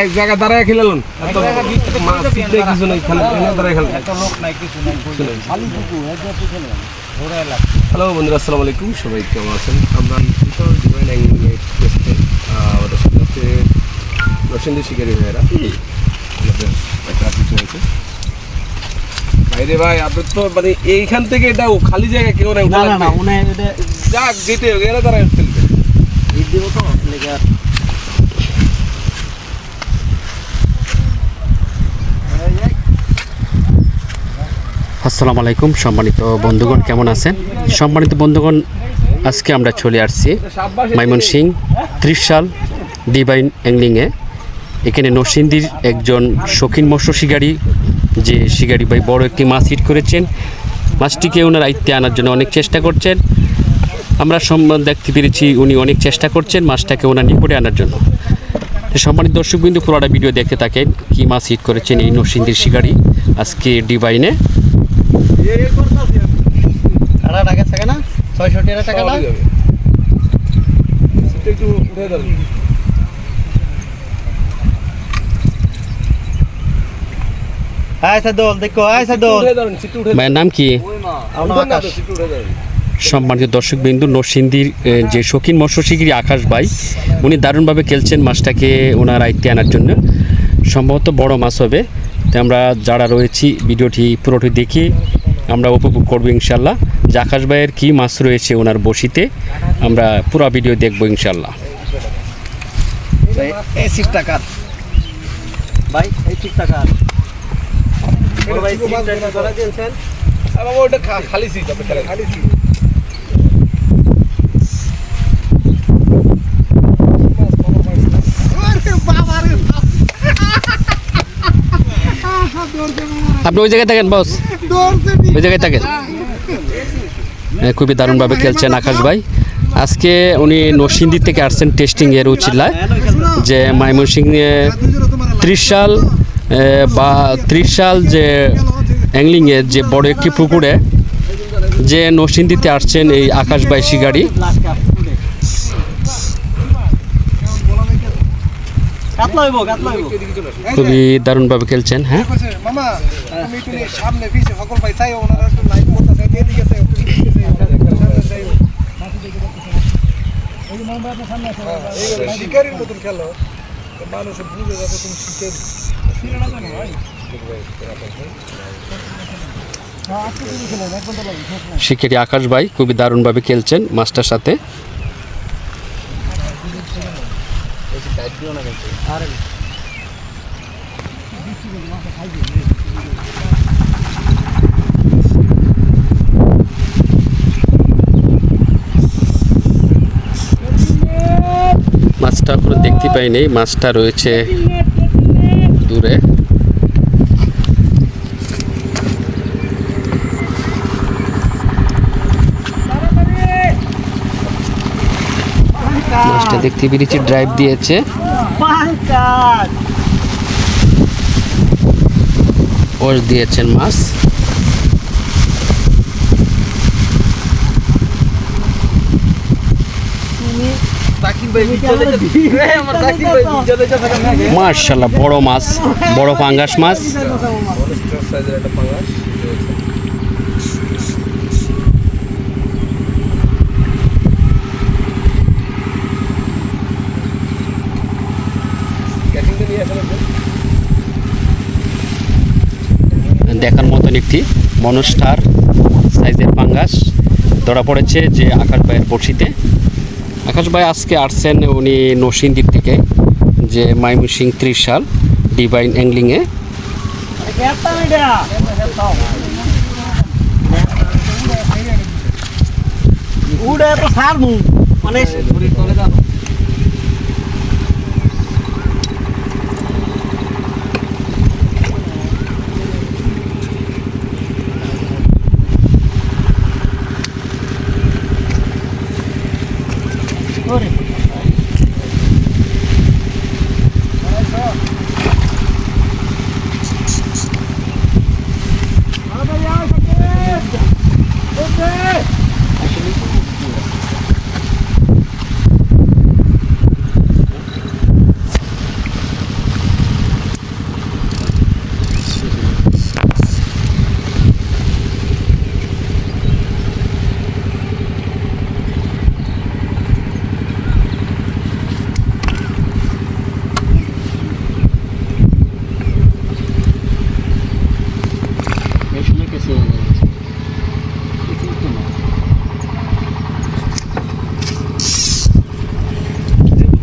এক দাঁড়ায় কিছু নেই দাঁড়ায় হ্যালো বন্ধুরা আসসালামু আলাইকুম। সবাই কেমন আছেন? আমরা বিশাল ডিভাইন আমাদের সাথে হচ্ছে রসেন্দ্র শিকারি ভাইয়েরা। আমাদের একটা কিছু হয়েছে ভাই তো মানে এইখান থেকে এটা খালি জায়গা কেউ নেই যাক যেতে হবে এরা ঈদ আসসালামু আলাইকুম, সম্মানিত বন্ধুগণ, কেমন আছেন? সম্মানিত বন্ধুগণ, আজকে আমরা চলে আসছি মাইমনসিং ত্রিশাল ডিভাইন অ্যাংলিংয়ে। এখানে নরসিংদীর একজন শৌখিন মৎস্য শিকারী, যে শিকারী ভাই বড় একটি মাছ হিট করেছেন। মাছটিকে ওনার আয়ত্তে আনার জন্য অনেক চেষ্টা করছেন। আমরা সম্মান দেখতে পেরেছি উনি অনেক চেষ্টা করছেন মাছটাকে ওনার নিকটে আনার জন্য। সম্মানিত দর্শকবিন্দু পুরোটা ভিডিও দেখতে থাকেন কি মাছ হিট করেছেন এই নরসিংদীর শিকারি আজকে ডিভাইনে। দেখো নাম কি? সম্মানিত দর্শকবিন্দু নরসিংদীর এ, যে শৌখিন মৎস্যশিগিরি আকাশ ভাই উনি দারুণভাবে খেলছেন মাছটাকে ওনার আয়ত্তে আনার জন্য। সম্ভবত বড় মাছ হবে। তো আমরা যারা রয়েছি ভিডিওটি পুরোটি দেখে আমরা উপভোগ করব ইনশাল্লাহ। যে আকাশ ভাইয়ের কী মাছ রয়েছে ওনার বসিতে আমরা পুরো ভিডিও দেখব ইনশাল্লাহ। ভাই এই টাকা বড় ভাই ছোট মাছ সিটটা ধরা ধরা দিয়েছেন আর বাবা ওটা খা- খালি সিট আপনি খেলেন খালি সিট আপনি ওই জায়গায় থাকেন বস ওই জায়গায় থাকেন? খুবই দারুণভাবে খেলছেন আকাশ ভাই। আজকে উনি নরসিংদী থেকে আসছেন টেস্টিং এর উচিল্লায় যে ময়মনসিংহে ত্রিশ সাল বা ত্রিশ সাল যে অ্যাংলিংয়ের যে বড় একটি পুকুরে যে নরসিংদীতে আসছেন এই আকাশ ভাই শিকারি। খুবই দারুণভাবে খেলছেন হ্যাঁ? মামা তুমি তুমি সামনে পিছে সকল ভাই চাই ওনারা একটু লাইভ করতেছে এদিকে চাই। শিকারির মতন খেলো মানুষ বুঝে যাবে তুমি শিকারি। শিকারি আকাশ ভাই খুবই দারুণভাবে খেলছেন মাস্টার সাথে। মাছটা এখনও দেখতে পাইনি মাছটা রয়েছে দূরে। মাছটা দেখতে পেরেছি ড্রাইভ দিয়েছে পঞ্চাশ ওর দিয়েছেন মাছ তাকিব ভাই ভিডিও দেখে এই আমার তাকিব ভাই ভিডিও দেখে দিয়েছেন মাছ মার্শাল্লাহ বড় মাছ বড় পাঙ্গাস মাছ সাইজের একটা পাঙ্গাস ক্যাটিংটা নিয়ে আসেন একদম। দেখার মতন একটি মনস্টার সাইজের পাঙ্গাস। ধরা পড়েছে যে আকাশ ভাইয়ের বড়শিতে। আকাশ ভাই আজকে আসছেন উনি নরসিংদীর থেকে যে মাইমুসিং ত্রিশ সাল ডিভাইন অ্যাংলিংয়ে। উড়ে তো সারমু মানে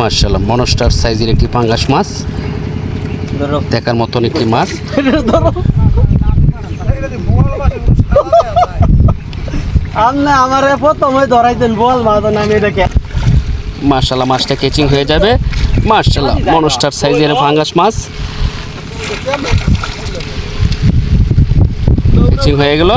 মার্শাল্লাহ মনস্টার সাইজের একটি পাঙ্গাস মাছ। দেখার মতন একটি মাছ। ধরো। আপনি আমার প্রথমে ধরাইতেন বল মা তো এটাকে মার্শাল্লাহ মাছটা কেচিং হয়ে যাবে। মার্শাল্লাহ মনস্টার সাইজের পাঙ্গাস মাছ। কেচিং হয়ে গেল।